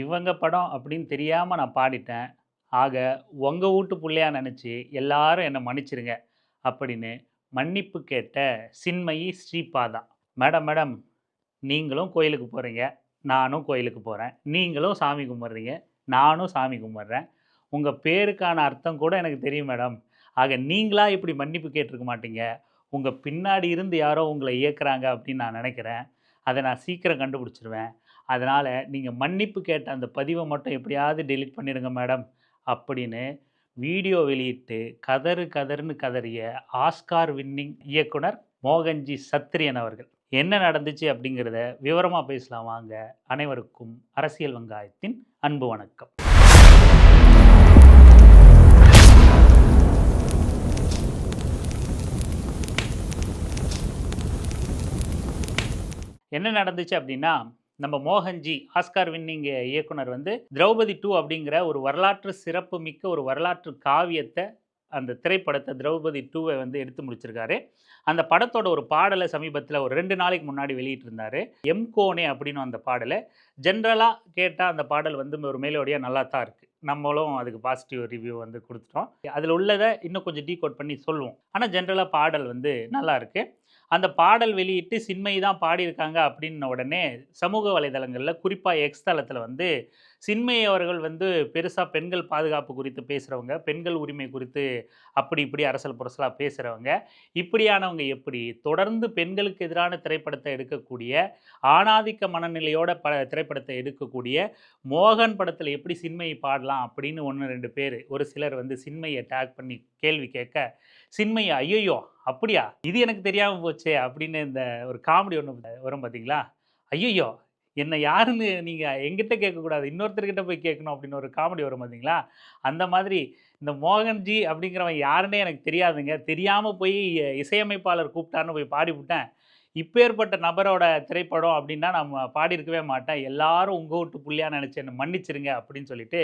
இவங்க படம் அப்படின்னு தெரியாமல் நான் பாடிட்டேன். ஆக உங்கள் வீட்டு பிள்ளையா நினச்சி எல்லாரும் என்னை மன்னிச்சிருங்க அப்படின்னு மன்னிப்பு கேட்ட சின்மயி ஸ்ரீபாதா மேடம் மேடம் நீங்களும் கோயிலுக்கு போகிறீங்க நானும் கோயிலுக்கு போகிறேன் நீங்களும் சாமி கும்பிட்றீங்க. நானும் சாமி கும்பிட்றேன். உங்கள் பேருக்கான அர்த்தம் கூட எனக்கு தெரியும் மேடம். ஆக நீங்களா இப்படி மன்னிப்பு கேட்டிருக்க மாட்டீங்க. உங்கள் பின்னாடி இருந்து யாரோ உங்களை இயக்குறாங்க அப்படின்னு நான் நினைக்கிறேன். அதை நான் சீக்கிரம் கண்டுபிடிச்சிருவேன். அதனால் நீங்கள் மன்னிப்பு கேட்ட அந்த பதிவை மட்டும் எப்படியாவது டெலீட் பண்ணிடுங்க மேடம் அப்படின்னு வீடியோ வெளியிட்டு கதறு கதறுன்னு கதறிய ஆஸ்கார் வின்னிங் இயக்குனர் மோகன்ஜி சத்ரியன் அவர்கள். என்ன நடந்துச்சு அப்படிங்கிறத விவரமாக பேசலாம் வாங்க. அனைவருக்கும் அரசியல் வெங்காயத்தின் அன்பு வணக்கம். என்ன நடந்துச்சு அப்படின்னா நம்ம மோகன்ஜி ஆஸ்கார் வின்னிங் இயக்குனர் வந்து திரௌபதி டூ அப்படிங்கிற ஒரு வரலாற்று சிறப்பு மிக்க ஒரு வரலாற்று காவியத்தை அந்த திரைப்படத்தை திரௌபதி டூவை வந்து எடுத்து முடிச்சிருக்காரு. அந்த படத்தோட ஒரு பாடலை சமீபத்தில் ஒரு ரெண்டு நாளைக்கு முன்னாடி வெளியிட்டிருந்தாரு. எம் கோனே அப்படின்னு அந்த பாடலை. ஜென்ரலாக கேட்டால் அந்த பாடல் வந்து ஒரு மேலோடியாக நல்லா தான் இருக்குது நம்மளும் அதுக்கு பாசிட்டிவ் ரிவ்யூ வந்து கொடுத்துட்டோம். அதில் உள்ளதை இன்னும் கொஞ்சம் டீகோட் பண்ணி சொல்லுவோம். ஆனால் ஜென்ரலாக பாடல் வந்து நல்லா இருக்குது அந்த பாடல் வெளியிட்டு சின்மை தான் பாடியிருக்காங்க அப்படின்ன உடனே சமூக வலைதளங்களில் குறிப்பாக எக்ஸ் தளத்தில் வந்து சின்மை அவர்கள் வந்து பெருசாக பெண்கள் பாதுகாப்பு குறித்து பேசுகிறவங்க பெண்கள் உரிமை குறித்து அப்படி இப்படி அரசல் புரசலாக பேசுகிறவங்க இப்படியானவங்க எப்படி? தொடர்ந்து பெண்களுக்கு எதிரான திரைப்படத்தை எடுக்கக்கூடிய ஆணாதிக்க மனநிலையோட ப திரைப்படத்தை எடுக்கக்கூடிய மோகன் படத்தில் எப்படி சின்மையை பாடலாம் அப்படின்னு ஒன்று ரெண்டு பேர் ஒரு சிலர் வந்து சின்மையை டேக் பண்ணி கேள்வி கேட்க சின்மையா ஐயோ அப்படியா? இது எனக்கு தெரியாமல் போச்சே! அப்படின்னு இந்த ஒரு காமெடி ஒன்று வரும் பார்த்தீங்களா ஐயோ என்னை யாருன்னு நீங்கள் எங்கிட்ட கேட்கக்கூடாது. இன்னொருத்தர்கிட்ட போய் கேட்கணும் அப்படின்னு ஒரு காமெடி வரும் பார்த்தீங்களா அந்த மாதிரி இந்த மோகன்ஜி அப்படிங்கிறவன் யாருன்னே எனக்கு தெரியாதுங்க. தெரியாமல் போய் இசையமைப்பாளர் கூப்பிட்டான்னு போய் பாடிவிட்டேன். இப்பேற்பட்ட நபரோட திரைப்படம் அப்படின்னா நம்ம பாடியிருக்கவே மாட்டேன். எல்லாரும் உங்கள் வீட்டு புள்ளியாக நினச்சி என்னை மன்னிச்சிருங்க அப்படின்னு சொல்லிட்டு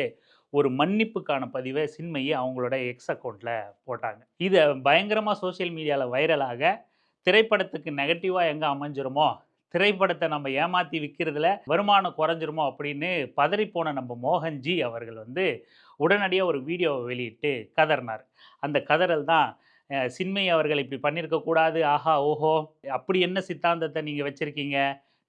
ஒரு மன்னிப்புக்கான பதிவை சின்மையை அவங்களோட எக்ஸ் அக்கௌண்ட்டில் போட்டாங்க. இதை பயங்கரமாக சோஷியல் மீடியாவில் வைரலாக திரைப்படத்துக்கு நெகட்டிவாக எங்கே அமைஞ்சிருமோ திரைப்படத்தை நம்ம ஏமாற்றி விற்கிறதுல வருமானம் குறைஞ்சிருமோ அப்படின்னு பதறிப்போன நம்ம மோகன்ஜி அவர்கள் வந்து உடனடியாக ஒரு வீடியோவை வெளியிட்டு கதறினார். அந்த கதறல் தான் சின்மை அவர்கள் இப்படி பண்ணியிருக்கக்கூடாது ஆஹா ஓஹோ அப்படி என்ன சித்தாந்தத்தை நீங்கள் வச்சுருக்கீங்க?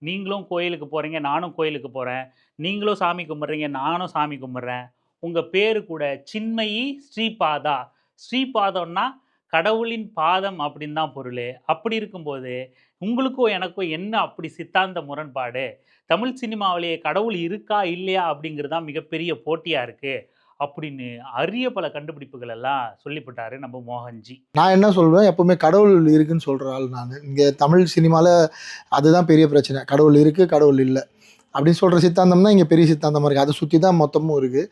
நீங்களும் கோயிலுக்கு போகிறீங்க நானும் கோயிலுக்கு போகிறேன் நீங்களும் சாமி கும்பிட்றீங்க நானும் சாமி கும்பிட்றேன். உங்கள் பேர் கூட சின்மயி ஸ்ரீபாதா. ஸ்ரீபாதம்னா கடவுளின் பாதம் அப்படின்னு தான் பொருள். அப்படி இருக்கும்போது உங்களுக்கும் எனக்கும் என்ன அப்படி சித்தாந்த முரண்பாடு? தமிழ் சினிமாவிலேயே கடவுள் இருக்கா இல்லையா அப்படிங்கிறது தான் மிகப்பெரிய போட்டியாக இருக்குது அப்படின்னு அரிய பல கண்டுபிடிப்புகள் எல்லாம் சொல்லிவிட்டாரு நம்ம மோகன்ஜி. நான் என்ன சொல்வேன்? எப்பவுமே கடவுள் இருக்குன்னு சொல்கிற ஆள் நான். இங்கே தமிழ் சினிமாவில் அதுதான் பெரிய பிரச்சனை. கடவுள் இருக்குது கடவுள் இல்லை அப்படின்னு சொல்கிற சித்தாந்தம் தான் இங்கே பெரிய சித்தாந்தமாக இருக்குது அதை சுற்றி தான் மொத்தமும் இருக்குது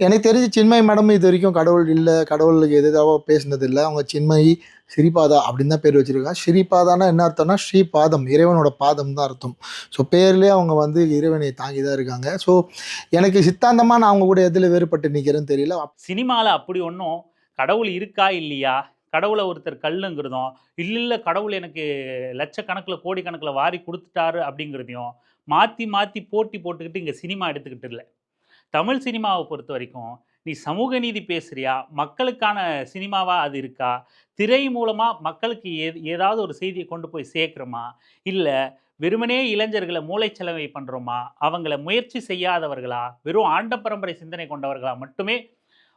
எனக்கு தெரிஞ்சு சின்மய் மேடம் இது வரைக்கும் கடவுள் இல்லை கடவுளுக்கு எதுதாவோ பேசினது இல்லை அவங்க சின்மயி ஸ்ரீபாதா அப்படின்னு தான் பேர் வச்சுருக்காங்க ஸ்ரீபாதானா என்ன அர்த்தம்னா ஸ்ரீபாதம் இறைவனோட பாதம் தான் அர்த்தம். ஸோ பேர்லேயே அவங்க வந்து இறைவனை தாங்கி தான் இருக்காங்க. ஸோ எனக்கு சித்தாந்தமாக நான் அவங்க கூட எதில் வேறுபட்டு நிற்கிறேன்னு தெரியல. சினிமாவில் அப்படி ஒன்றும் கடவுள் இருக்கா இல்லையா? கடவுளை ஒருத்தர் கல்லுங்கிறதும் இல்லை இல்லை கடவுள் எனக்கு லட்சக்கணக்கில் கோடிக்கணக்கில் வாரி கொடுத்துட்டாரு அப்படிங்கிறதையும் மாற்றி மாற்றி போட்டி போட்டுக்கிட்டு இங்கே சினிமா எடுத்துக்கிட்டு இல்லை. தமிழ் சினிமாவை பொறுத்த வரைக்கும் நீ சமூக நீதி பேசுகிறியா மக்களுக்கான சினிமாவாக அது இருக்கா? திரை மூலமாக மக்களுக்கு ஏ ஏதாவது ஒரு செய்தியை கொண்டு போய் சேர்க்குறோமா? இல்லை வெறுமனே இளைஞர்களை மூளைச்சலவை பண்ணுறோமா அவங்கள முயற்சி செய்யாதவர்களா? வெறும் ஆண்ட பரம்பரை சிந்தனை கொண்டவர்களா மட்டுமே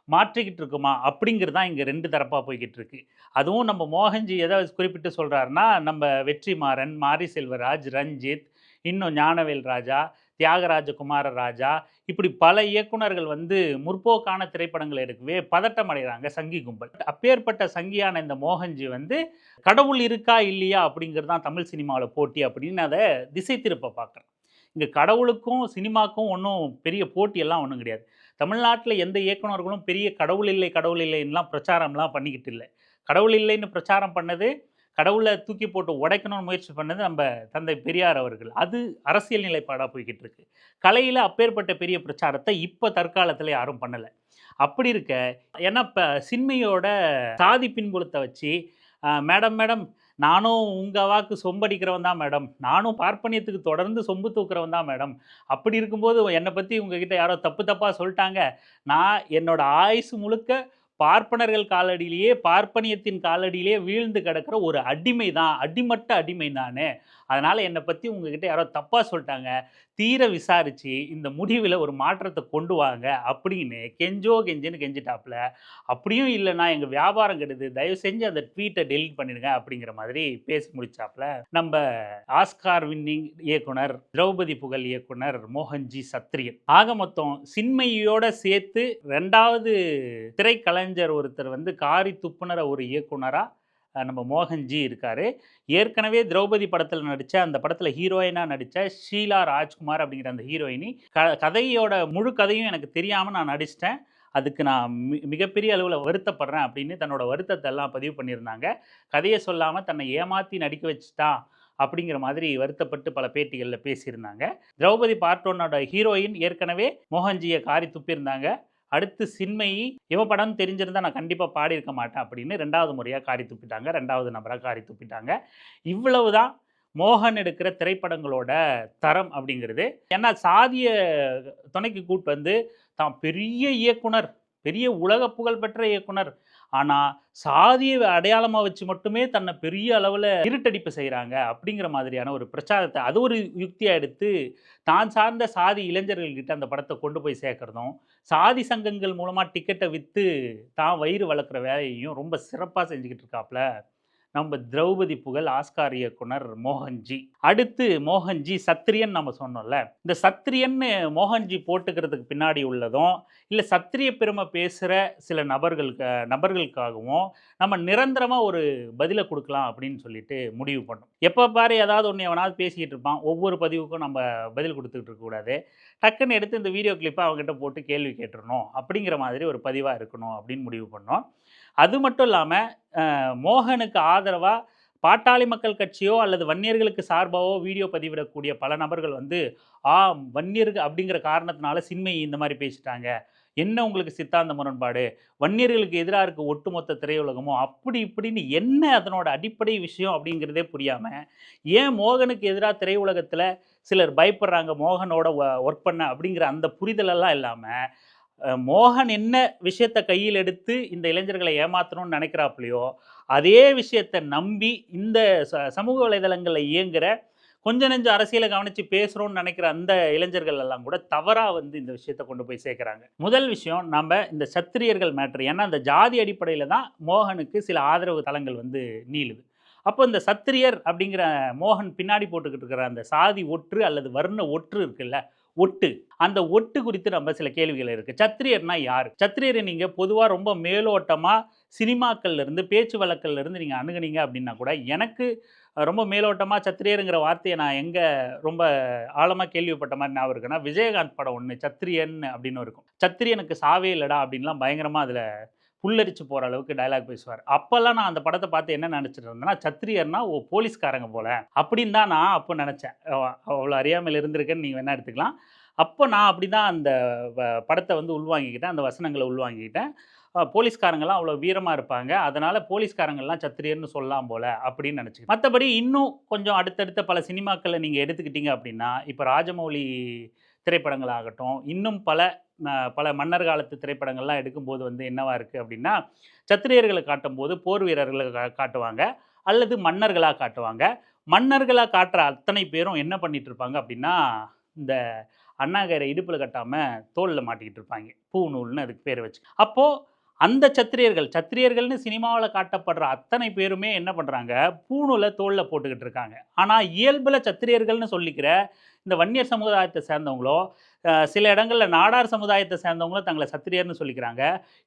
மாற்றிக்கிட்டு இருக்குமா? அப்படிங்கிறது தான் இங்கே ரெண்டு தரப்பாக போய்கிட்டு இருக்கு அதுவும் நம்ம மோகன்ஜி எதை குறிப்பிட்டு சொல்கிறாருன்னா நம்ம வெற்றிமாறன் மாரி செல்வராஜ் ரஞ்சித் இன்னும் ஞானவேல் ராஜா தியாகராஜ குமார ராஜா. இப்படி பல இயக்குனர்கள் வந்து முற்போக்கான திரைப்படங்கள் எடுக்கவே பதட்டம் அடைகிறாங்க சங்கி கும்பல். அப்பேற்பட்ட சங்கியான இந்த மோகன்ஜி வந்து கடவுள் இருக்கா இல்லையா? அப்படிங்கிறது தான் தமிழ் சினிமாவில் போட்டி அப்படின்னு அதை திசை திருப்ப பார்க்குறேன் இங்கே கடவுளுக்கும் சினிமாக்கும் ஒன்றும் பெரிய போட்டியெல்லாம் ஒன்றும் கிடையாது. தமிழ்நாட்டில் எந்த இயக்குனர்களும் பெரிய கடவுள் இல்லை கடவுள் இல்லைன்னுலாம் பிரச்சாரம்லாம் பண்ணிக்கிட்டு இல்லை. கடவுள் இல்லைன்னு பிரச்சாரம் பண்ணது கடவுளை தூக்கி போட்டு உடைக்கணும்னு முயற்சி பண்ணது நம்ம தந்தை பெரியார் அவர்கள். அது அரசியல் நிலைப்பாடாக போய்கிட்டு இருக்கு கலையில் அப்பேற்பட்ட பெரிய பிரச்சாரத்தை இப்போ தற்காலத்தில் யாரும் பண்ணலை. அப்படி இருக்க ஏன்னா இப்போ சின்மையோட சாதி பின்புலத்தை வச்சு மேடம் மேடம் நானும் உங்கள் வாக்கு சொம்படிக்கிறவன் தான் மேடம். நானும் பார்ப்பனியத்துக்கு தொடர்ந்து சொம்பு தூக்குறவன் தான் மேடம். அப்படி இருக்கும்போது என்னை பற்றி உங்ககிட்ட யாரோ தப்பு தப்பாக சொல்லிட்டாங்க. நான் என்னோடய ஆயுசு முழுக்க பார்ப்பனர்கள் காலடியிலேயே பார்ப்பனியத்தின் காலடியிலேயே வீழ்ந்து கிடக்கிற ஒரு அடிமை தான் அடிமட்ட அடிமை தானே அதனால் என்னை பற்றி உங்ககிட்ட யாரோ தப்பாக சொல்லிட்டாங்க. தீர விசாரித்து இந்த முடிவில் ஒரு மாற்றத்தை கொண்டு வாங்க அப்படின்னு கெஞ்சோ கெஞ்சுன்னு கெஞ்சிட்டாப்புல அப்படியும் இல்லைன்னா எங்கள் வியாபாரம் கெடுது. தயவு செஞ்சு அந்த ட்வீட்டை டெலீட் பண்ணிடுங்க அப்படிங்கிற மாதிரி பேசி முடிச்சாப்புல நம்ம ஆஸ்கார் வின்னிங் இயக்குனர் திரௌபதி புகழ் இயக்குனர் மோகன்ஜி சத்ரியன். ஆக மொத்தம் சின்மையோட சேர்த்து ரெண்டாவது திரைக்கலைஞர் ஒருத்தர் வந்து காரி துப்புனர ஒரு இயக்குனராக நம்ம மோகன்ஜி இருக்கார். ஏற்கனவே திரௌபதி படத்தில் நடித்த அந்த படத்தில் ஹீரோயினாக நடித்த ஷீலா ராஜ்குமார் அப்படிங்கிற அந்த ஹீரோயினி க கதையோட முழு கதையும் எனக்கு தெரியாமல் நான் நடிச்சிட்டேன். அதுக்கு நான் மி மிகப்பெரிய அளவில் வருத்தப்படுறேன் அப்படின்னு தன்னோட வருத்தத்தை எல்லாம் பதிவு பண்ணியிருந்தாங்க. கதையை சொல்லாமல் தன்னை ஏமாற்றி நடிக்க வச்சுட்டான் அப்படிங்கிற மாதிரி வருத்தப்பட்டு பல பேட்டிகளில் பேசியிருந்தாங்க. திரௌபதி பார்ட் ஒன்னோட ஹீரோயின் ஏற்கனவே மோகன்ஜியை காரி துப்பியிருந்தாங்க. அடுத்து சின்மயி இவ படம் தெரிஞ்சிருந்தா நான் கண்டிப்பாக பாடியிருக்க மாட்டேன் அப்படின்னு ரெண்டாவது முறையாக காரி துப்பிட்டாங்க. ரெண்டாவது நபராக காரி துப்பிட்டாங்க. இவ்வளவு தான் மோகன் எடுக்கிற திரைப்படங்களோட தரம் அப்படிங்கிறது. ஏன்னா சாதிய துணைக்கு கூட்டு வந்து தான் பெரிய இயக்குனர் பெரிய உலக புகழ்பெற்ற இயக்குனர். ஆனால் சாதியை அடையாளமாக வச்சு மட்டுமே தன்னை பெரிய அளவில் இருட்டடிப்பு செய்கிறாங்க அப்படிங்கிற மாதிரியான ஒரு பிரச்சாரத்தை அது ஒரு யுக்தியாக எடுத்து தான் சார்ந்த சாதி இளைஞர்கள்கிட்ட அந்த படத்தை கொண்டு போய் சேர்க்குறதும் சாதி சங்கங்கள் மூலமாக டிக்கெட்டை விற்று தான் வயிறு வளர்க்குற வேலையையும் ரொம்ப சிறப்பாக செஞ்சுக்கிட்டு இருக்காப்புல நம்ம திரௌபதி புகழ் ஆஸ்கார் இயக்குனர் மோகன்ஜி. அடுத்து மோகன்ஜி சத்திரியன் நம்ம சொன்னோம்ல. இந்த சத்திரியன்னு மோகன்ஜி போட்டுக்கிறதுக்கு பின்னாடி உள்ளதும் இல்லை சத்திரிய பெருமை பேசுகிற சில நபர்களுக்கு நபர்களுக்காகவும் நம்ம நிரந்தரமாக ஒரு பதிலை கொடுக்கலாம் அப்படின்னு சொல்லிட்டு முடிவு பண்ணோம். எப்போ பாரு ஏதாவது ஒன்று எவனாவது பேசிக்கிட்டு இருப்பான். ஒவ்வொரு பதிவுக்கும் நம்ம பதில் கொடுத்துக்கிட்டு இருக்கக்கூடாது டக்குன்னு எடுத்து இந்த வீடியோ கிளிப்பை அவங்ககிட்ட போட்டு கேள்வி கேட்டுருணும் அப்படிங்கிற மாதிரி ஒரு பதிவாக இருக்கணும் அப்படின்னு முடிவு பண்ணோம். அது மட்டும் இல்லாமல் மோகனுக்கு ஆதரவாக பாட்டாளி மக்கள் கட்சியோ அல்லது வன்னியர்களுக்கு சார்பாகவோ வீடியோ பதிவிடக்கூடிய பல நபர்கள் வந்து ஆ வன்னியர்கள் அப்படிங்கிற காரணத்தினால சின்மை இந்த மாதிரி பேசிட்டாங்க. என்ன உங்களுக்கு சித்தாந்த முரண்பாடு? வன்னியர்களுக்கு எதிராக இருக்க ஒட்டுமொத்த திரையுலகமோ அப்படி இப்படின்னு என்ன அதனோட அடிப்படை விஷயம் அப்படிங்கிறதே புரியாமல் ஏன் மோகனுக்கு எதிராக திரையுலகத்தில் சிலர் பயப்படுறாங்க மோகனோட ஒர்க் பண்ண அப்படிங்கிற அந்த புரிதலெல்லாம் இல்லாமல் மோகன் என்ன விஷயத்தை கையில் எடுத்து இந்த இளைஞர்களை ஏமாத்தணும்னு நினைக்கிறாப்புலையோ அதே விஷயத்தை நம்பி இந்த ச சமூக வலைதளங்களில் இயங்குகிற கொஞ்ச நெஞ்ச அரசியலை கவனித்து பேசுகிறோம்னு நினைக்கிற அந்த இளைஞர்கள் எல்லாம் கூட தவறாக வந்து இந்த விஷயத்தை கொண்டு போய் சேர்க்குறாங்க. முதல் விஷயம் நம்ம இந்த சத்திரியர்கள் மேட்ரு ஏன்னா அந்த ஜாதி அடிப்படையில் தான் மோகனுக்கு சில ஆதரவு தளங்கள் வந்து நீளுது. அப்போ இந்த சத்திரியர் அப்படிங்கிற மோகன் பின்னாடி போட்டுக்கிட்டு இருக்கிற அந்த சாதி ஒற்று அல்லது வர்ண ஒற்று இருக்குல்ல ஒட்டு. அந்த ஒட்டு குறித்து நம்ம சில கேள்விகள் இருக்குது சத்திரியர்னா யார்? சத்திரியரை நீங்கள் பொதுவாக ரொம்ப மேலோட்டமாக சினிமாக்கள்லேருந்து பேச்சு வழக்கல்ல இருந்து நீங்கள் அணுகுனீங்க அப்படின்னா கூட எனக்கு ரொம்ப மேலோட்டமாக சத்திரியருங்கிற வார்த்தையை நான் எங்கே ரொம்ப ஆழமாக கேள்விப்பட்ட மாதிரி ஞாபகம் இருக்குன்னா விஜயகாந்த் படம் ஒன்று சத்திரியன் அப்படின்னு இருக்கும். சத்திரியனுக்கு சாவே இல்லடா அப்படின்லாம் பயங்கரமாக அதில் புல்லரிச்சு போகிற அளவுக்கு டயலாக் பேசுவார். அப்போல்லாம் நான் அந்த படத்தை பார்த்து என்ன நினச்சிட்டு இருந்தேன்னா சத்திரியர்னா ஓ போலீஸ்காரங்க போல. அப்படின்னு தான் நான் அப்போ நினச்சேன். அவ்வளோ அறியாமல் இருந்திருக்கேன்னு நீங்கள் வேணால் எடுத்துக்கலாம். அப்போ நான் அப்படி தான் அந்த வ- படத்தை வந்து உள்வாங்கிக்கிட்டேன். அந்த வசனங்களை உள்வாங்கிக்கிட்டேன். போலீஸ்காரங்கள்லாம் போலீஸ்காரங்கெல்லாம் அவ்வளோ வீரமாக இருப்பாங்க. அதனால் போலீஸ்காரங்கள்லாம் சத்திரியர்னு சொல்லலாம் போல. அப்படின்னு நினச்சி மற்றபடி இன்னும் கொஞ்சம் அடுத்தடுத்த பல சினிமாக்களை நீங்கள் எடுத்துக்கிட்டீங்க அப்படின்னா இப்போ ராஜமௌழி திரைப்படங்களாகட்டும் இன்னும் பல பல மன்னர் காலத்து திரைப்படங்கள்லாம் எடுக்கும்போது வந்து என்னவா இருக்குது அப்படின்னா சத்திரியர்களை காட்டும்போது போர் வீரர்களை கா- காட்டுவாங்க அல்லது மன்னர்களாக காட்டுவாங்க. மன்னர்களாக காட்டுற அத்தனை பேரும் என்ன பண்ணிட்டு இருப்பாங்க அப்படின்னா இந்த அண்ணாகரை இடுப்பில் கட்டாமல் தோளில் மாட்டிக்கிட்டு இருப்பாங்க. பூ நூல்னு அதுக்கு பேர் வச்சு. அப்போது அந்த சத்திரியர்கள் சத்திரியர்கள்னு சினிமாவில் காட்டப்படுற அத்தனை பேருமே என்ன பண்ணுறாங்க பூணூலை தோளில் போட்டுக்கிட்டு இருக்காங்க. ஆனால் இயல்பில் சத்திரியர்கள்னு சொல்லிக்கிற இந்த வன்னியர் சமுதாயத்தை சேர்ந்தவங்களோ சில இடங்களில் நாடார் சமுதாயத்தை சேர்ந்தவங்களும் தங்களை சத்திரியர்னு சொல்லிக்கிறாங்க.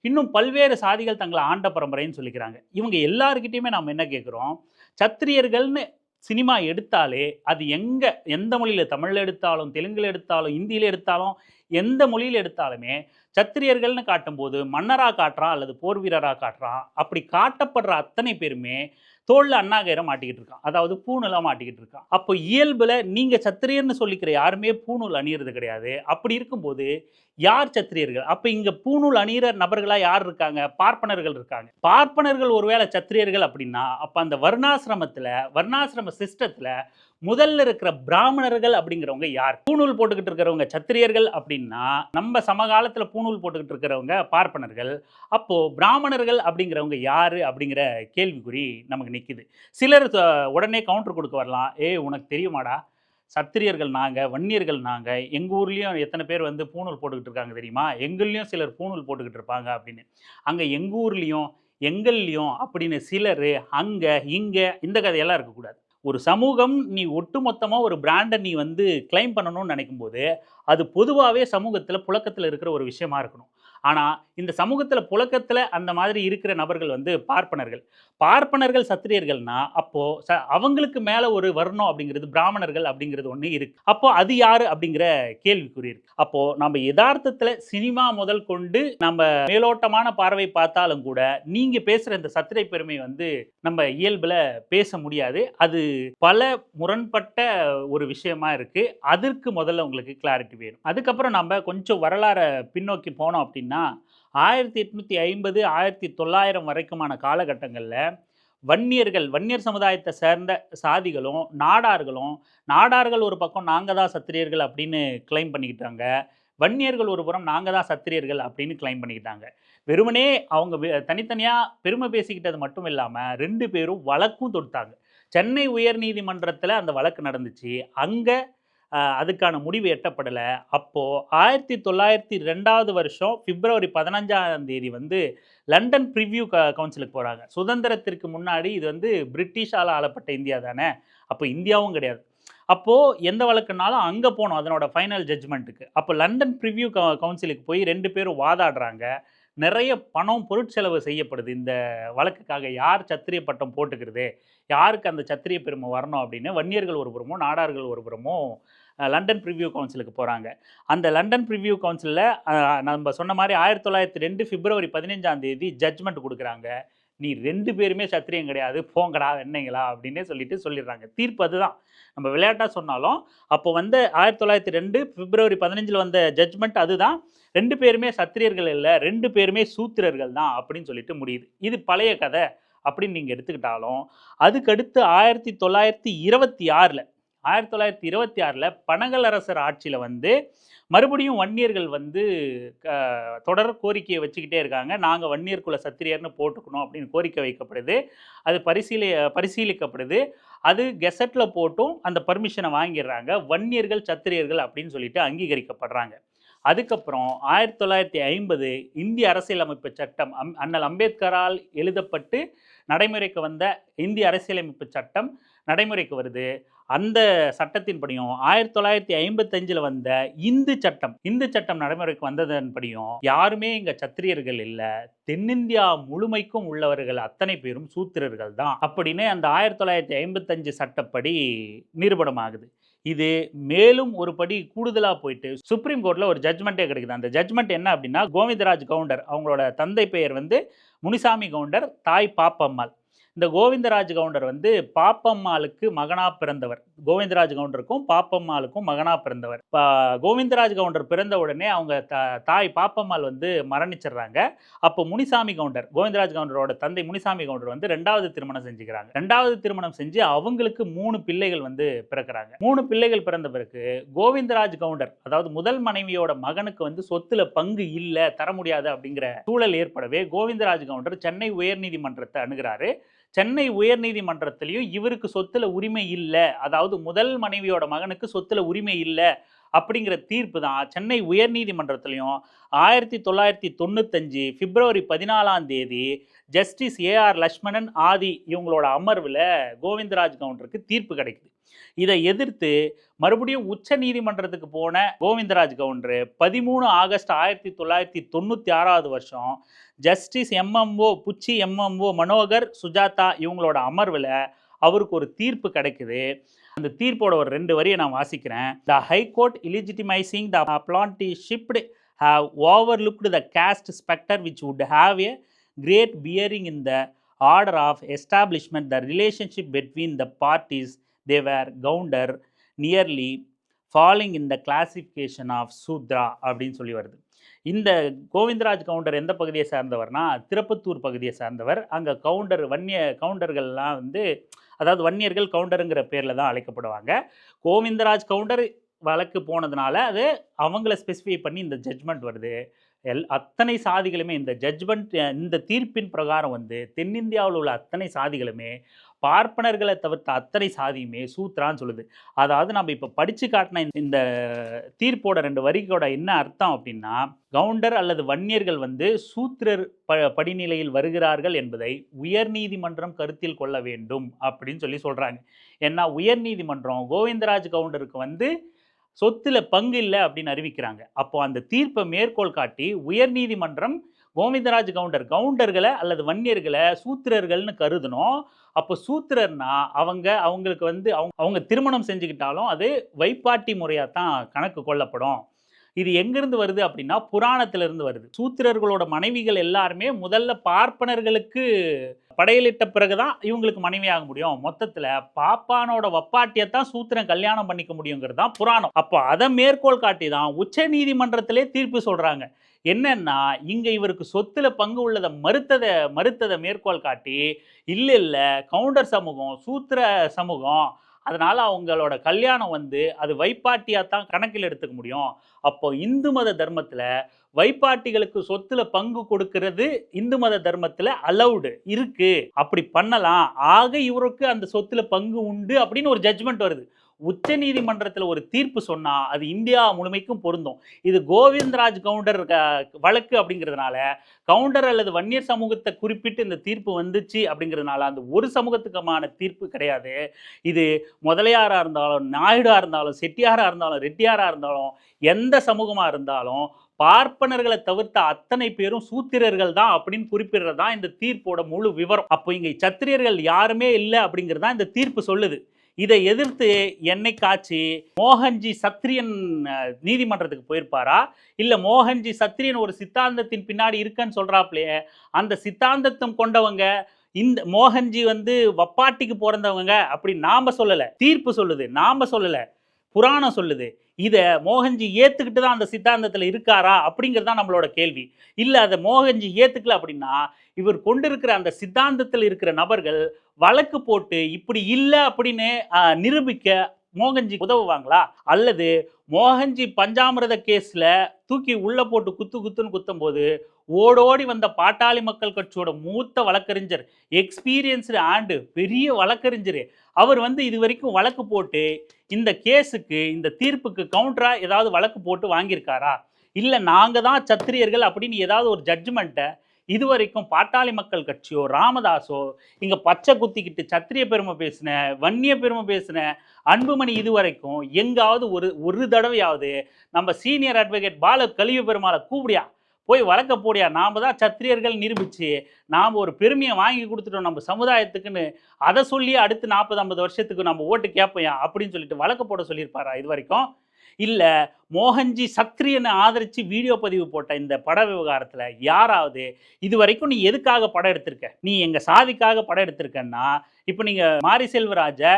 இன்னும் பல்வேறு சாதிகள் தங்களை ஆண்ட பரம்பரைன்னு சொல்லிக்கிறாங்க. இவங்க எல்லாருக்கிட்டையுமே நாம் என்ன கேட்குறோம் சத்திரியர்கள்னு சினிமா எடுத்தாலே அது எங்கே எந்த மொழியில் தமிழில் எடுத்தாலும் தெலுங்கில் எடுத்தாலும் இந்தியில் எடுத்தாலும் எந்த மொழியில் எடுத்தாலுமே சத்திரியர்கள்னு காட்டும்போது மன்னராக காட்டுறான் அல்லது போர் வீரராக காட்டுறான். அப்படி காட்டப்படுற அத்தனை பேருமே தோளில் அண்ணாகயிறை மாட்டிக்கிட்டு இருக்கான். அதாவது பூணூலாக மாட்டிக்கிட்டு இருக்கான். அப்போ இயல்பில் நீங்கள் சத்திரியர்னு சொல்லிக்கிற யாருமே பூணூல் அணியிறது கிடையாது. அப்படி இருக்கும்போது யார் சத்திரியர்கள்? அப்போ இங்கே பூணூல் அணியிற நபர்களாக யார் இருக்காங்க? பார்ப்பனர்கள் இருக்காங்க. பார்ப்பனர்கள் ஒருவேளை சத்திரியர்கள் அப்படின்னா அப்போ அந்த வர்ணாசிரமத்தில் வர்ணாசிரம சிஸ்டத்தில் முதல்ல இருக்கிற பிராமணர்கள் அப்படிங்கிறவங்க யார்? பூணூல் போட்டுக்கிட்டு இருக்கிறவங்க சத்திரியர்கள் அப்படின்னா நம்ம சமகாலத்தில் பூணூல் போட்டுக்கிட்டு இருக்கிறவங்க பார்ப்பனர்கள். அப்போது பிராமணர்கள் அப்படிங்கிறவங்க யார்? அப்படிங்கிற கேள்விக்குறி நமக்கு நிற்கிது சிலர் உடனே கவுண்டர் கொடுக்க வரலாம். ஏய் உனக்கு தெரியுமாடா? சத்திரியர்கள் நாங்கள் வன்னியர்கள் நாங்கள் எங்கள் ஊர்லேயும் எத்தனை பேர் வந்து பூணூல் போட்டுக்கிட்டு இருக்காங்க தெரியுமா? எங்கள்லேயும் சிலர் பூணூல் போட்டுக்கிட்டு இருப்பாங்க அப்படின்னு. அங்கே எங்கள் ஊர்லேயும் எங்கள்லேயும் அப்படின்னு சிலர் அங்கே இங்கே இந்த கதையெல்லாம் இருக்கக்கூடாது. ஒரு சமூகம் நீ ஒட்டுமொத்தமாக ஒரு பிராண்டை நீ வந்து கிளைம் பண்ணணும்னு நினைக்கும் போது அது பொதுவாகவே சமூகத்தில் புழக்கத்தில் இருக்கிற ஒரு விஷயமா இருக்கணும். ஆனால் இந்த சமூகத்தில் புழக்கத்தில் அந்த மாதிரி இருக்கிற நபர்கள் வந்து பார்ப்பனர்கள். பார்ப்பனர்கள் சத்திரியர்கள்னா அப்போது ச அவங்களுக்கு மேலே ஒரு வர்ணம் அப்படிங்கிறது பிராமணர்கள் அப்படிங்கிறது ஒன்று இருக்குது அப்போது அது யார் அப்படிங்கிற கேள்விக்குறி இருக்கு. நம்ம யதார்த்தத்தில் சினிமா முதல் கொண்டு நம்ம மேலோட்டமான பார்வை பார்த்தாலும் கூட நீங்கள் பேசுகிற இந்த சத்திரை பெருமை வந்து நம்ம இயல்பில் பேச முடியாது. அது பல முரண்பட்ட ஒரு விஷயமா இருக்குது அதற்கு முதல்ல உங்களுக்கு கிளாரிட்டி வேணும். அதுக்கப்புறம் நம்ம கொஞ்சம் வரலாறை பின்னோக்கி போனோம் அப்படின்னா ஆயிரத்தி எட்நூற்றி ஐம்பது ஆயிரத்தி தொள்ளாயிரம் வரைக்குமான காலகட்டங்களில் வன்னியர்கள் வன்னியர் சமுதாயத்தை சேர்ந்த சாதிகளும் நாடார்களும் நாடார்கள் ஒரு பக்கம் நாங்கள் தான் சத்திரியர்கள் அப்படின்னு கிளைம் பண்ணிக்கிட்டாங்க. வன்னியர்கள் ஒரு புறம் நாங்கள் தான் சத்திரியர்கள் அப்படின்னு கிளைம் பண்ணிக்கிட்டாங்க. வெறுமனே அவங்க தனித்தனியாக பெருமை பேசிக்கிட்டது மட்டும் இல்லாமல் ரெண்டு பேரும் வழக்கும் தொடுத்தாங்க. சென்னை உயர்நீதிமன்றத்தில் அந்த வழக்கு நடந்துச்சு. அங்கே அதுக்கான முடிவு எட்டப்படலை. அப்போது ஆயிரத்தி தொள்ளாயிரத்தி ரெண்டாவது வருஷம் பிப்ரவரி பதினஞ்சாம் தேதி வந்து லண்டன் ப்ரிவ்யூ க கவுன்சிலுக்கு போகிறாங்க சுதந்திரத்திற்கு முன்னாடி இது வந்து பிரிட்டிஷால் ஆளப்பட்ட இந்தியா தானே? அப்போ இந்தியாவும் கிடையாது. அப்போது எந்த வழக்குனாலும் அங்கே போனோம் அதனோட ஃபைனல் ஜட்ஜ்மெண்ட்டுக்கு. அப்போ லண்டன் ப்ரிவ்யூ க கவுன்சிலுக்கு போய் ரெண்டு பேரும் வாதாடுறாங்க. நிறைய பணம் பொருட்செலவு செய்யப்படுது. இந்த வழக்குக்காக யார் சத்திரிய பட்டம் போட்டுக்கிறது? யாருக்கு அந்த சத்திரிய பெருமை வரணும் அப்படின்னு வன்னியர்கள் ஒரு புறமும் நாடார்கள் ஒரு புறமும் லண்டன் ப்ரிவ்யூ கவுன்சிலுக்கு போகிறாங்க அந்த லண்டன் ப்ரிவ்யூ கவுன்சிலில் நம்ம சொன்ன மாதிரி ஆயிரத்தி தொள்ளாயிரத்தி ரெண்டு பிப்ரவரி பதினஞ்சாம் தேதி ஜட்ஜ்மெண்ட் கொடுக்குறாங்க. நீ ரெண்டு பேருமே சத்திரியம் கிடையாது போங்கடா என்னங்களா அப்படின்னே சொல்லிட்டு சொல்லிடுறாங்க. தீர்ப்பு அதுதான். நம்ம விளையாட்டாக சொன்னாலும் அப்போ வந்து ஆயிரத்தி தொள்ளாயிரத்தி ரெண்டு பிப்ரவரி பதினஞ்சில் வந்த ஜட்ஜ்மெண்ட் அதுதான். ரெண்டு பேருமே சத்திரியர்கள் இல்லை ரெண்டு பேருமே சூத்திரர்கள் தான் அப்படின்னு சொல்லிட்டு முடியுது. இது பழைய கதை அப்படின்னு நீங்கள் எடுத்துக்கிட்டாலும் அதுக்கடுத்து ஆயிரத்தி தொள்ளாயிரத்தி இருபத்தி ஆறில் ஆயிரத்தி தொள்ளாயிரத்தி இருபத்தி ஆறில் பனகலரசர் ஆட்சியில் வந்து மறுபடியும் வன்னியர்கள் வந்து க- தொடர் கோரிக்கையை வச்சுக்கிட்டே இருக்காங்க. நாங்கள் வன்னியர் குல சத்திரியர்னு போட்டுக்கணும் அப்படின்னு கோரிக்கை வைக்கப்படுது. அது பரிசீலி பரிசீலிக்கப்படுது. அது கெசட்டில் போட்டும் அந்த பர்மிஷனை வாங்கிடுறாங்க வன்னியர்கள் சத்திரியர்கள் அப்படின்னு சொல்லிட்டு அங்கீகரிக்கப்படுறாங்க. அதுக்கப்புறம் ஆயிரத்தி தொள்ளாயிரத்தி ஐம்பது இந்திய அரசியலமைப்பு சட்டம் அம் அண்ணல் அம்பேத்கரால் எழுதப்பட்டு நடைமுறைக்கு வந்த இந்திய அரசியலமைப்பு சட்டம் நடைமுறைக்கு வருது. அந்த சட்டத்தின்படியும் ஆயிரத்தி தொள்ளாயிரத்தி ஐம்பத்தஞ்சில் வந்த இந்து சட்டம் இந்து சட்டம் நடைமுறைக்கு வந்ததன்படியும் யாருமே இங்க சத்திரியர்கள் இல்லை. தென்னிந்தியா முழுமைக்கும் உள்ளவர்கள் அத்தனை பேரும் சூத்திரர்கள் தான். அப்படின்னு அந்த ஆயிரத்தி தொள்ளாயிரத்தி ஐம்பத்தஞ்சு சட்டப்படி நிரூபணமாகுது. இது மேலும் ஒரு படி கூடுதலாக போயிட்டு சுப்ரீம் கோர்ட்டில் ஒரு ஜட்மெண்ட்டே கிடைக்குது. அந்த ஜட்ஜ்மெண்ட் என்ன அப்படின்னா கோவிந்தராஜ் கவுண்டர் அவங்களோட தந்தை பெயர் வந்து முனிசாமி கவுண்டர் தாய் பாப்பம்மாள். இந்த கோவிந்தராஜ் கவுண்டர் வந்து பாப்பம்மாளுக்கு மகனா பிறந்தவர். கோவிந்தராஜ் கவுண்டருக்கும் பாப்பம்மாளுக்கும் மகனா பிறந்தவர். பா கோவிந்தராஜ் கவுண்டர் பிறந்த உடனே அவங்க த தாய் பாப்பம்மாள் வந்து மரணிச்சிடுறாங்க. அப்போ முனிசாமி கவுண்டர் கோவிந்தராஜ் கவுண்டரோட தந்தை முனிசாமி கவுண்டர் வந்து ரெண்டாவது திருமணம் செஞ்சுக்கிறாங்க. ரெண்டாவது திருமணம் செஞ்சு அவங்களுக்கு மூணு பிள்ளைகள் வந்து பிறக்கிறாங்க. மூணு பிள்ளைகள் பிறந்த பிறகு கோவிந்தராஜ் கவுண்டர் அதாவது முதல் மனைவியோட மகனுக்கு வந்து சொத்துல பங்கு இல்லை தர முடியாது அப்படிங்கிற சூழல் ஏற்படவே கோவிந்தராஜ் கவுண்டர் சென்னை உயர்நீதிமன்றத்தை அணுகிறாரு. சென்னை உயர்நீதிமன்றத்திலையும் இவருக்கு சொத்துல உரிமை இல்லை. அதாவது முதல் மனைவியோட மகனுக்கு சொத்துல உரிமை இல்லை அப்படிங்கிற தீர்ப்பு தான். சென்னை உயர்நீதிமன்றத்திலையும் ஆயிரத்தி தொள்ளாயிரத்தி தொண்ணூத்தஞ்சு பிப்ரவரி பதினாலாம் தேதி ஜஸ்டிஸ் ஏஆர் லக்ஷ்மணன் ஆதி இவங்களோட அமர்வில் கோவிந்தராஜ் கவுண்டருக்கு தீர்ப்பு கிடைக்குது. இதை எதிர்த்து மறுபடியும் உச்ச நீதிமன்றத்துக்கு போன கோவிந்தராஜ் கவுண்டர் பதிமூணு ஆகஸ்ட் ஆயிரத்தி தொள்ளாயிரத்தி தொண்ணூற்றி ஆறாவது வருஷம் justice M M Punchhi M M Manohar Sujata இவங்களோட அமர்வில் அவருக்கு ஒரு தீர்ப்பு கிடைக்குது. அந்த தீர்ப்போட ஒரு ரெண்டு வரியை நான் வாசிக்கிறேன். The high court illegitimizing the appellantship have over looked the caste spectre which would have a great bearing in the order of establishment the relationship between the parties they were counter nearly falling in the classification of Shudra அப்படின்னு சொல்லி வருது. இந்த Govindaraj counter எந்த பகுதியை சார்ந்தவர்னா திருப்பத்தூர் பகுதியை சார்ந்தவர். அங்கே counter வன்னிய கவுண்டர்கள்லாம் வந்து அதாவது வன்னியர்கள் கவுண்டருங்கிற பேரில் தான் அழைக்கப்படுவாங்க. கோவிந்தராஜ் கவுண்டர் வழக்கு போனதுனால அது அவங்கள ஸ்பெசிஃபை பண்ணி இந்த ஜட்ஜ்மெண்ட் வருது. எல் அத்தனை சாதிகளுமே இந்த ஜட்ஜ்மெண்ட் இந்த தீர்ப்பின் பிரகாரம் வந்து தென்னிந்தியாவில் உள்ள அத்தனை சாதிகளுமே பார்ப்பனர்களை தவிர்த்த அத்தனை சாதியுமே சூத்ரான்னு சொல்லுது. அதாவது நம்ம இப்போ படித்து காட்டின இந்த- தீர்ப்போட ரெண்டு வரிகளோட என்ன அர்த்தம் அப்படின்னா கவுண்டர் அல்லது வன்னியர்கள் வந்து சூத்திரர் ப படிநிலையில் வருகிறார்கள் என்பதை உயர்நீதிமன்றம் கருத்தில் கொள்ள வேண்டும் அப்படின்னு சொல்லி சொல்கிறாங்க ஏன்னா உயர்நீதிமன்றம் கோவிந்தராஜ் கவுண்டருக்கு வந்து சொத்துல பங்கு இல்லை அப்படின்னு அறிவிக்கிறாங்க. அப்போ அந்த தீர்ப்பை மேற்கோள் காட்டி உயர்நீதிமன்றம் கோவிந்தராஜ் கவுண்டர் கவுண்டர்களை அல்லது வன்னியர்களை சூத்திரர்கள்னு கருதணும். அப்போ சூத்திரர்னா அவங்க அவங்களுக்கு வந்து அவங்க அவங்க திருமணம் செஞ்சுக்கிட்டாலும் அது வைப்பாட்டி முறையாக தான் கணக்கு கொள்ளப்படும். இது எங்கேருந்து வருது அப்படின்னா புராணத்திலிருந்து வருது. சூத்திரர்களோட மனைவிகள் எல்லாருமே முதல்ல பார்ப்பனர்களுக்கு படையலிட்ட பிறகுதான் இவங்களுக்கு மனைவியாக முடியும். மொத்தத்தில் பாப்பானோட வப்பாட்டியத்தான் சூத்திரம் சூத்திரன் கல்யாணம் பண்ணிக்க முடியுங்கிறது தான் புராணம். அப்போ அதை மேற்கோள் காட்டி தான் உச்ச நீதிமன்றத்திலே தீர்ப்பு சொல்கிறாங்க என்னன்னா இங்கே இவருக்கு சொத்துல பங்கு உள்ளதை மறுத்ததை மறுத்ததை மேற்கோள் காட்டி இல்லை இல்லை கவுண்டர் சமூகம் சூத்திர சமூகம் அதனால் அவங்களோட கல்யாணம் வந்து அது வைப்பாட்டியாக தான் கணக்கில் எடுத்துக்க முடியும். அப்போ இந்து மத தர்மத்தில் வைப்பாட்டிகளுக்கு சொத்துல பங்கு கொடுக்கறது இந்து மத தர்மத்தில் அலௌடு இருக்கு. அப்படி பண்ணலாம். ஆக இவருக்கு அந்த சொத்துல பங்கு உண்டு அப்படின்னு ஒரு ஜட்ஜ்மெண்ட் வருது. உச்ச நீதிமன்றத்தில் ஒரு தீர்ப்பு சொன்னால் அது இந்தியா முழுமைக்கும் பொருந்தும். இது கோவிந்தராஜ் கவுண்டர் வழக்கு அப்படிங்கிறதுனால கவுண்டர் அல்லது வன்னியர் சமூகத்தை குறிப்பிட்டு இந்த தீர்ப்பு வந்துச்சு அப்படிங்கிறதுனால அந்த ஒரு சமூகத்துக்குமான தீர்ப்பு கிடையாது. இது முதலையாராக இருந்தாலும் நாயுடாக இருந்தாலும் செட்டியாராக இருந்தாலும் ரெட்டியாராக இருந்தாலும் எந்த சமூகமாக இருந்தாலும் பார்ப்பனர்களை தவிர்த்த அத்தனை பேரும் சூத்திரர்கள் தான் அப்படின்னு குறிப்பிடுறது தான் இந்த தீர்ப்போட முழு விவரம். அப்போ இங்கே சத்திரியர்கள் யாருமே இல்லை அப்படிங்கிறது தான் இந்த தீர்ப்பு சொல்லுது. இதை எதிர்த்து என்னை காய்ச்சி மோகன்ஜி சத்திரியன் நீதிமன்றத்துக்கு போயிருப்பாரா? இல்லை மோகன்ஜி சத்திரியன் ஒரு சித்தாந்தத்தின் பின்னாடி இருக்கன்னு சொல்கிறாப்லையே அந்த சித்தாந்தத்தம் கொண்டவங்க இந்த மோகன்ஜி வந்து வப்பாட்டிக்கு பிறந்தவங்க அப்படி நாம் சொல்லலை. தீர்ப்பு சொல்லுது நாம் சொல்லலை புராணம் சொல்லுது. இதை மோகன்ஜி ஏற்றுக்கிட்டு தான் அந்த சித்தாந்தத்தில் இருக்காரா அப்படிங்கிறது தான் நம்மளோட கேள்வி. இல்லை அதை மோகன்ஜி ஏற்றுக்கல அப்படின்னா இவர் கொண்டிருக்கிற அந்த சித்தாந்தத்தில் இருக்கிற நபர்கள் வழக்கு போட்டு இப்படி இல்லை அப்படின்னு நிரூபிக்க மோகன்ஜி உதவுவாங்களா? அல்லது மோகன்ஜி பஞ்சாமிரத கேஸில் தூக்கி உள்ளே போட்டு குத்து குத்துன்னு குத்தும்போது ஓடோடி வந்த பாட்டாளி மக்கள் கட்சியோட மூத்த வழக்கறிஞர் எக்ஸ்பீரியன்ஸ்டு ஆண்டு பெரிய வழக்கறிஞர். அவர் வந்து இது வரைக்கும் வழக்கு போட்டு இந்த கேஸுக்கு இந்த தீர்ப்புக்கு கவுண்டராக ஏதாவது வழக்கு போட்டு வாங்கியிருக்காரா? இல்லை நாங்கள் தான் சத்திரியர்கள் அப்படின்னு ஏதாவது ஒரு ஜட்ஜ்மெண்ட்டை இது வரைக்கும் பாட்டாளி மக்கள் கட்சியோ ராமதாஸோ இங்கே பச்சை குத்திக்கிட்டு சத்திரிய பெருமை பேசின வன்னிய பெருமை பேசின அன்புமணி இது வரைக்கும் எங்காவது ஒரு ஒரு தடவையாவது நம்ம சீனியர் அட்வொகேட் பால கலிய பெருமாளை கூப்பிடியா? போய் வழக்க போடியா தான் சத்திரியர்கள் நிரூபித்து நாம் ஒரு பெருமையை வாங்கி கொடுத்துட்டோம் நம்ம சமுதாயத்துக்குன்னு அதை சொல்லி அடுத்து நாற்பது ஐம்பது வருஷத்துக்கு நம்ம ஓட்டு கேட்போயா? அப்படின்னு சொல்லிட்டு வழக்கு போட சொல்லியிருப்பாரா இது வரைக்கும்? இல்லை மோகன்ஜி சத்ரியனை ஆதரித்து வீடியோ பதிவு போட்ட இந்த பட விவகாரத்தில் யாராவது இது வரைக்கும் நீ எதுக்காக படம் எடுத்திருக்க? நீ எங்கள் சாதிக்காக படம் எடுத்திருக்கன்னா இப்போ நீங்கள் மாரி செல்வராஜை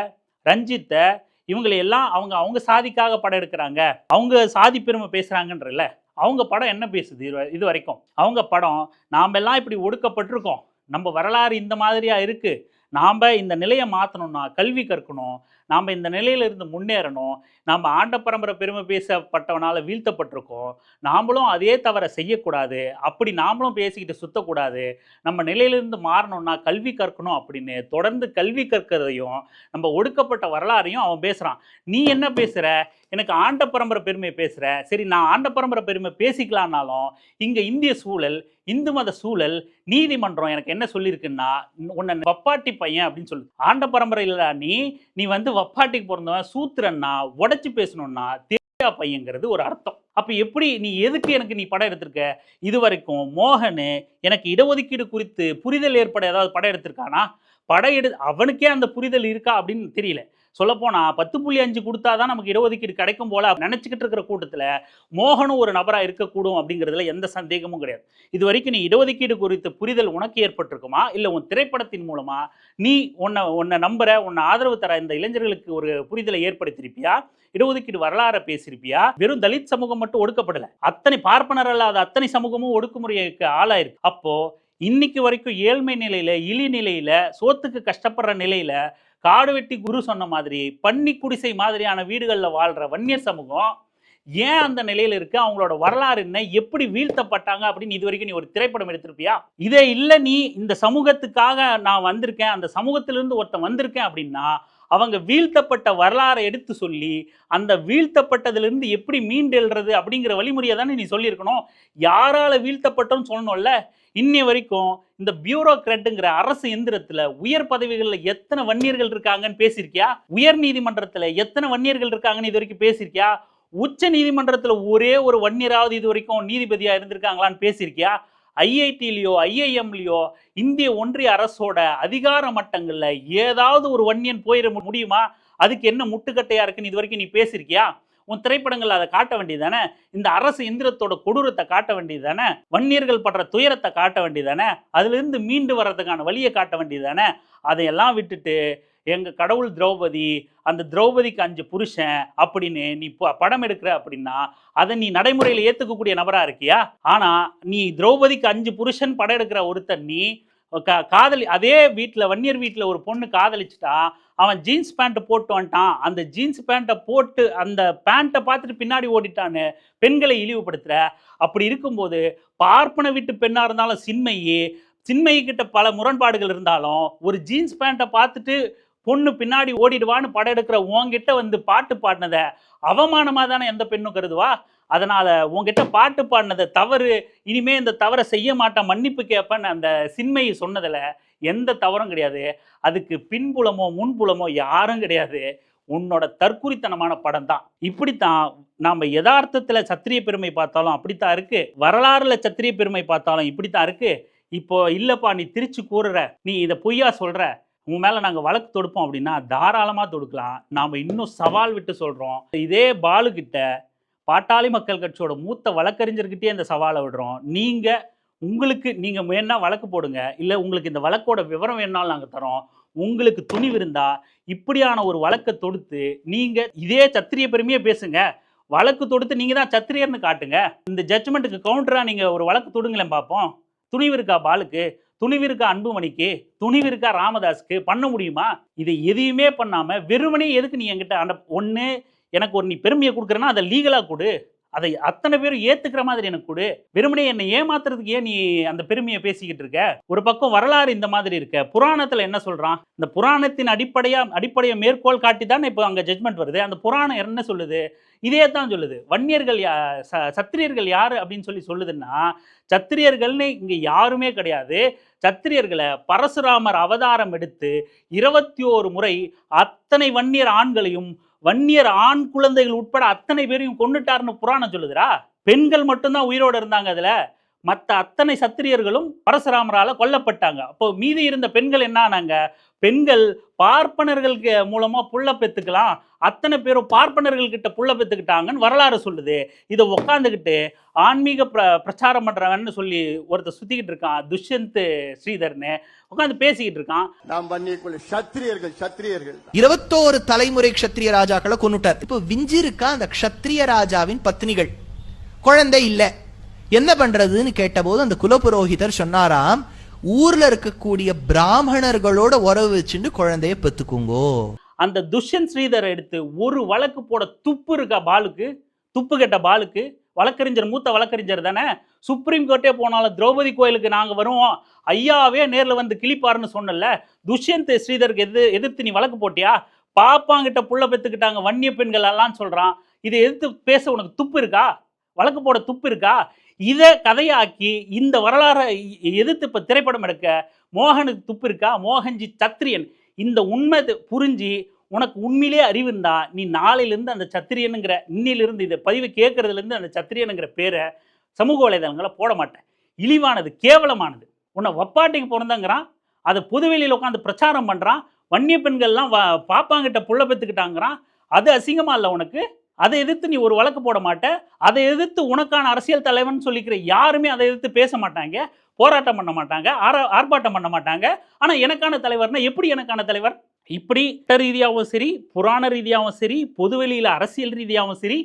ரஞ்சித்தை இவங்களை எல்லாம் அவங்க அவங்க சாதிக்காக படம் எடுக்கிறாங்க. அவங்க சாதி பெருமை பேசுகிறாங்கன்றல அவங்க படம் என்ன பேசுது? இது இது வரைக்கும். அவங்க படம் நாம் எல்லாம் இப்படி ஒடுக்கப்பட்டிருக்கோம். நம்ம வரலாறு இந்த மாதிரியாக இருக்குது நாம் இந்த நிலையை மாற்றணும்னா கல்வி கற்கணும். நாம் இந்த நிலையிலிருந்து முன்னேறணும். நாம் ஆண்ட பரம்பரை பெருமை பேசப்பட்டவனால் வீழ்த்தப்பட்டிருக்கோம். நாமளும் அதே தவறை செய்யக்கூடாது. அப்படி நாமளும் பேசிக்கிட்டு சுத்தக்கூடாது. நம்ம நிலையிலிருந்து மாறணும்னா கல்வி கற்கணும் அப்படின்னு தொடர்ந்து கல்வி கற்கிறதையும் நம்ம ஒடுக்கப்பட்ட வரலாறையும் அவன் பேசுகிறான் நீ என்ன பேசுகிற எனக்கு ஆண்ட பரம்பரை பெருமை பேசுகிற சரி நான் ஆண்ட பரம்பரை பெருமை பேசிக்கலான்னாலும் இங்கே இந்திய சூழல் இந்து மத சூழல் நீதிமன்றம் எனக்கு என்ன சொல்லியிருக்குன்னா உன்னை பப்பாட்டி பையன் அப்படின்னு சொல்லு. ஆண்ட பரம்பரையில் நீ நீ வந்து வப்பாட்டிக்கு பிறந்தவன் சூத்திரன்னா உடச்சி பேசணும்னா தேவையா பையங்கிறது ஒரு அர்த்தம். அப்போ எப்படி நீ எதுக்கு எனக்கு நீ படம் எடுத்திருக்க? இது வரைக்கும் மோகனு எனக்கு இடஒதுக்கீடு குறித்து புரிதல் ஏற்பட ஏதாவது படம் எடுத்திருக்கானா? படம் எடு அவனுக்கே அந்த புரிதல் இருக்கா அப்படின்னு தெரியல. சொல்லப்போனால் பத்து புள்ளி அஞ்சு கொடுத்தா தான் நமக்கு இடஒதுக்கீடு கிடைக்கும் போல நினச்சிக்கிட்டு இருக்கிற கூட்டத்தில் மோகனும் ஒரு நபராக இருக்கக்கூடும் அப்படிங்கிறதுல எந்த சந்தேகமும் கிடையாது. இது வரைக்கும் நீ இடஒதுக்கீடு குறித்த புரிதல் உனக்கு ஏற்பட்டிருக்குமா? இல்லை உன் திரைப்படத்தின் மூலமாக நீ உன்னை உன்னை நம்புற உன்னை ஆதரவு தர இந்த இளைஞர்களுக்கு ஒரு புரிதலை ஏற்படுத்தியிருப்பியா? இடஒதுக்கீடு வரலாற பேசியிருப்பியா? வெறும் தலித் சமூகம் மட்டும் ஒடுக்கப்படலை. அத்தனை பார்ப்பனர் அல்லாத அத்தனை சமூகமும் ஒடுக்குமுறைக்கு ஆளாயிருக்கு. அப்போ இன்னைக்கு வரைக்கும் ஏழ்மை நிலையில இழி நிலையில சோத்துக்கு கஷ்டப்படுற நிலையில காடு வெட்டி குரு சொன்ன மாதிரி பன்னி குடிசை மாதிரியான வீடுகளில் வாழ்கிற வன்னியர் சமூகம் ஏன் அந்த நிலையில் இருக்கு? அவங்களோட வரலாறு என்ன? எப்படி வீழ்த்தப்பட்டாங்க? அப்படின்னு இது வரைக்கும் நீ ஒரு திரைப்படம் எடுத்திருப்பியா? இதே இல்லை நீ இந்த சமூகத்துக்காக நான் வந்திருக்கேன் அந்த சமூகத்திலிருந்து ஒருத்தன் வந்திருக்கேன் அப்படின்னா அவங்க வீழ்த்தப்பட்ட வரலாறை எடுத்து சொல்லி அந்த வீழ்த்தப்பட்டதுலேருந்து எப்படி மீண்டெழுறது அப்படிங்கிற வழிமுறையை தானே நீ சொல்லியிருக்கணும்? யாரால வீழ்த்தப்பட்டோம்னு சொல்லணும்ல? இன்னி வரைக்கும் இந்த பியூரோக்ராட்டுங்கிற அரசு எந்திரத்துல உயர் பதவிகளில் எத்தனை வன்னியர்கள் இருக்காங்கன்னு பேசியிருக்கியா? உயர் நீதிமன்றத்தில் எத்தனை வன்னியர்கள் இருக்காங்கன்னு இது வரைக்கும் பேசியிருக்கியா? உச்ச நீதிமன்றத்தில் ஒரே ஒரு வன்னியராவது இது வரைக்கும் நீதிபதியாக இருந்திருக்காங்களான்னு பேசியிருக்கியா? ஐஐடிலேயோ ஐஐஎம்லேயோ இந்திய ஒன்றிய அரசோட அதிகார மட்டங்களில் ஏதாவது ஒரு வன்னியன் போயிட முடியுமா? அதுக்கு என்ன முட்டுக்கட்டையாக இருக்குன்னு இது வரைக்கும் நீ பேசியிருக்கியா? உன் திரைப்படங்கள் அதை காட்ட வேண்டியது தானே இந்த அரசு இந்திரத்தோட கொடூரத்தை காட்ட வேண்டியது தானே வன்னியர்கள் படுற துயரத்தை காட்ட வேண்டியது தானே அதுலேருந்து மீண்டு வர்றதுக்கான வழியை காட்ட வேண்டியது தானே அதையெல்லாம் விட்டுட்டு எங்கள் கடவுள் திரௌபதி அந்த திரௌபதிக்கு அஞ்சு புருஷன் அப்படின்னு நீ ப- படம் எடுக்கிற அப்படின்னா அதை நீ நடைமுறையில் ஏற்றுக்கக்கூடிய நபராக இருக்கியா? ஆனால் நீ திரௌபதிக்கு அஞ்சு புருஷன் படம் எடுக்கிற ஒருத்தன் நீ கா- காதலி அதே வீட்டில் வன்னியர் வீட்டில் ஒரு பொண்ணு காதலிச்சிட்டா அவன் ஜீன்ஸ் பேண்ட்டை போட்டு வந்துட்டான். அந்த ஜீன்ஸ் பேண்ட்டை போட்டு அந்த பேண்ட்டை பார்த்துட்டு பின்னாடி ஓடிட்டான்னு பெண்களை இழிவுபடுத்துகிற அப்படி இருக்கும்போது பார்ப்பன வீட்டு பெண்ணாக இருந்தாலும் சின்மையே சின்மையிக்கிட்ட பல முரண்பாடுகள் இருந்தாலும் ஒரு ஜீன்ஸ் பேண்ட்டை பார்த்துட்டு பொண்ணு பின்னாடி ஓடிடுவான்னு படம் எடுக்கிற உன்கிட்ட வந்து பாட்டு பாடினதை அவமானமாக தானே எந்த பெண்ணும் கருதுவா? அதனால் உங்ககிட்ட பாட்டு பாடினதை தவறு இனிமே இந்த தவறை செய்ய மாட்டேன் மன்னிப்பு கேட்பேன்னு அந்த சின்மையை சொன்னதில் எந்த தவறும் கிடையாது. அதுக்கு பின்புலமோ முன்புலமோ யாரும் கிடையாது. உன்னோட தற்குறித்தனமான படம் தான் இப்படித்தான் நாம் யதார்த்தத்தில் சத்திரிய பெருமை பார்த்தாலும் அப்படித்தான் இருக்கு. வரலாறுல சத்திரிய பெருமை பார்த்தாலும் இப்படித்தான் இருக்கு. இப்போ இல்லைப்பா நீ திருச்சி கூறுற நீ இதை பொய்யா சொல்ற உன் மேலே நாங்கள் வழக்கு தொடுப்போம் அப்படின்னா தாராளமாக தொடுக்கலாம். நாம் இன்னும் சவால் விட்டு சொல்கிறோம் இதே பாலு பாட்டாளி மக்கள் கட்சியோட மூத்த வழக்கறிஞர்கிட்டே இந்த சவாலை விடுறோம். நீங்கள் உங்களுக்கு நீங்கள் வேணா வழக்கு போடுங்க. இல்லை உங்களுக்கு இந்த வழக்கோட விவரம் வேணாலும் நாங்கள் தரோம். உங்களுக்கு துணிவு இருந்தால் இப்படியான ஒரு வழக்கை தொடுத்து நீங்கள் இதே சத்திரிய பெருமையே பேசுங்க. வழக்கு தொடுத்து நீங்கள் தான் சத்திரியர்னு காட்டுங்க. இந்த ஜட்ஜ்மெண்ட்டுக்கு கவுண்டராக நீங்கள் ஒரு வழக்கு தொடுங்களேன் பார்ப்போம் துணிவு இருக்கா பாலுக்கு? துணிவு இருக்கா அன்புமணிக்கு? துணிவு இருக்கா ராமதாஸுக்கு? பண்ண முடியுமா? இதை எதையுமே பண்ணாமல் வெறுமனே எதுக்கு நீ என்கிட்ட அந்த ஒன்று எனக்கு ஒரு நீ பெருமையை கொடுக்குறேன்னா அதை லீகலாக கொடு. அதை அத்தனை பேரும் ஏத்துக்கிற மாதிரி எனக்கு கொடு. வெறுமனே என்னை ஏமாத்துறதுக்கு ஏன் நீ அந்த பெருமையை பேசிக்கிட்டு இருக்க? ஒரு பக்கம் வரலாறு இந்த மாதிரி இருக்க. புராணத்துல என்ன சொல்றான்? இந்த புராணத்தின் அடிப்படையா அடிப்படையை மேற்கோள் காட்டி தானே இப்போ அங்க ஜட்மெண்ட் வருது. அந்த புராணம் என்ன சொல்லுது? இதே தான் சொல்லுது. வன்னியர்கள் யா ச- சத்திரியர்கள் யார் அப்படின்னு சொல்லி சொல்லுதுன்னா சத்திரியர்கள்னு இங்கே யாருமே கிடையாது. சத்திரியர்களை பரசுராமர் அவதாரம் எடுத்து இருபத்தி ஓரு முறை அத்தனை வன்னியர் ஆண்களையும் வன்னியர் ஆண் குழந்தைகள் உட்பட அத்தனை பேரையும் கொண்டுட்டார்னு புராணம் சொல்லுதுடா. பெண்கள் மட்டும்தான் உயிரோட இருந்தாங்க அதுல. மற்ற அத்தனை சத்திரியர்களும் பரசுராமரால கொல்லப்பட்டாங்க. அப்போ மீதி இருந்த பெண்கள் என்ன ஆனாங்க? பெண்கள் பார்ப்பனர்களுக்கு மூலமா புள்ள பெத்துக்கலாம். அத்தனை பேரும் பார்ப்பனர்கள் கிட்ட புள்ள பெத்துக்கிட்டாங்கன்னு வரலாறு சொல்லுது. இதை உக்காந்துக்கிட்டு ஆன்மீக பிர பிரச்சாரம் பண்றவன்னு சொல்லி ஒருத்தர் சுத்திக்கிட்டு இருக்கான் துஷ்யந்த் ஸ்ரீதர்னு. உட்காந்து பேசிக்கிட்டு இருக்கான். நாம் பண்ணிக்குள்ள சத்திரியர்கள் சத்திரியர்கள். இருபத்தோரு தலைமுறை க்ஷத்ரிய ராஜாக்களை கொன்னுட்டார். இப்போ விஞ்சி இருக்கா அந்த க்ஷத்ரிய ராஜாவின் பத்னிகள்? குழந்தை இல்ல. என்ன பண்றதுன்னு கேட்டபோது அந்த குலபுரோகிதர் சொன்னாராம் ஊர்ல இருக்கக்கூடிய பிராமணர்களோட உறவு வச்சுட்டு குழந்தைய பெத்துக்குங்கோ. அந்த துஷ்யந்த் ஸ்ரீதரை எடுத்து ஒரு வழக்கு போட துப்பு இருக்கா பாலுக்கு துப்பு கெட்ட பாலுக்கு வழக்கறிஞர் மூத்த வழக்கறிஞர் தானே? சுப்ரீம் கோர்ட்டே போனாலும் திரௌபதி கோயிலுக்கு நாங்கள் வருவோம். ஐயாவே நேரில் வந்து கிளிப்பாருன்னு சொன்னல துஷ்யந்த் ஸ்ரீதருக்கு எது எதிர்த்து நீ வழக்கு போட்டியா? பாப்பாங்கிட்ட புள்ள பெற்றுக்கிட்டாங்க வன்னிய பெண்கள் எல்லாம் சொல்கிறான் இதை எதிர்த்து பேச உனக்கு துப்பு இருக்கா? வழக்கு போட துப்பு இருக்கா? இதை கதையாக்கி இந்த வரலாறை எதிர்த்து இப்போ திரைப்படம் எடுக்க மோகனுக்கு துப்பு இருக்கா? மோகன்ஜி சத்திரியன். இந்த உண்மை புரிஞ்சு உனக்கு உண்மையிலே அறிவு இருந்தா நீ நாளையிலேருந்து அந்த சத்திரியனுங்கிற இன்னிலிருந்து இதை பதிவு கேட்கறதுலேருந்து அந்த சத்திரியனுங்கிற பேரை சமூக வலைதளங்களை போட மாட்டேன். இழிவானது கேவலமானது. உன்னை வப்பாட்டிக்கு பிறந்தங்கிறான் அதை பொதுவெளியில் உட்காந்து பிரச்சாரம் பண்ணுறான் வன்னிய பெண்கள்லாம் வா பாப்பாங்கிட்ட புள்ள பெற்றுக்கிட்டாங்கிறான் அது அசிங்கமாக இல்லை உனக்கு? அதை எதிர்த்து நீ ஒரு வழக்கு போட மாட்ட. அதை எதிர்த்து உனக்கான அரசியல் தலைவன் சொல்லிக்கிற யாருமே அதை எதிர்த்து பேச மாட்டாங்க போராட்டம் பண்ண மாட்டாங்க ஆரா ஆர்ப்பாட்டம் பண்ண மாட்டாங்க. ஆனால் எனக்கான தலைவர்னா எப்படி எனக்கான தலைவர்? இப்படி ரீதியாகவும் சரி புராண ரீதியாகவும் சரி பொதுவெளியில் அரசியல் ரீதியாகவும் சரி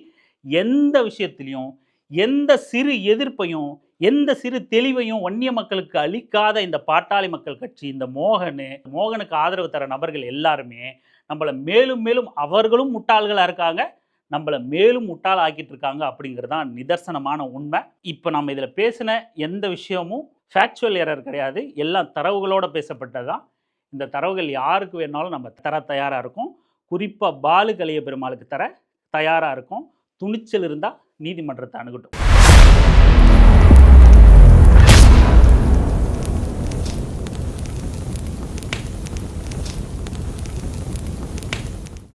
எந்த விஷயத்திலையும் எந்த சிறு எதிர்ப்பையும் எந்த சிறு தெளிவையும் வன்னிய மக்களுக்கு அளிக்காத இந்த பாட்டாளி மக்கள் கட்சி இந்த மோகனு மோகனுக்கு ஆதரவு தர நபர்கள் எல்லாருமே நம்மளை மேலும் மேலும் அவர்களும் முட்டாள்களாக இருக்காங்க. நம்மளை மேலும் முட்டாளாக்கிட்டு இருக்காங்க அப்படிங்கிறது தான் நிதர்சனமான உண்மை. இப்போ நம்ம இதில் பேசின எந்த விஷயமும் ஃபேக்சுவல் எரர் கிடையாது. எல்லாம் தரவுகளோட பேசப்பட்டது தான். இந்த தரவுகள் யாருக்கு வேணாலும் நம்ம தர தயாராக இருக்கும். குறிப்பாக பாலு கலிய பெருமாளுக்கு தர தயாராக இருக்கும். துணிச்சல் இருந்தால் நீதிமன்றத்தை அணுகட்டும்.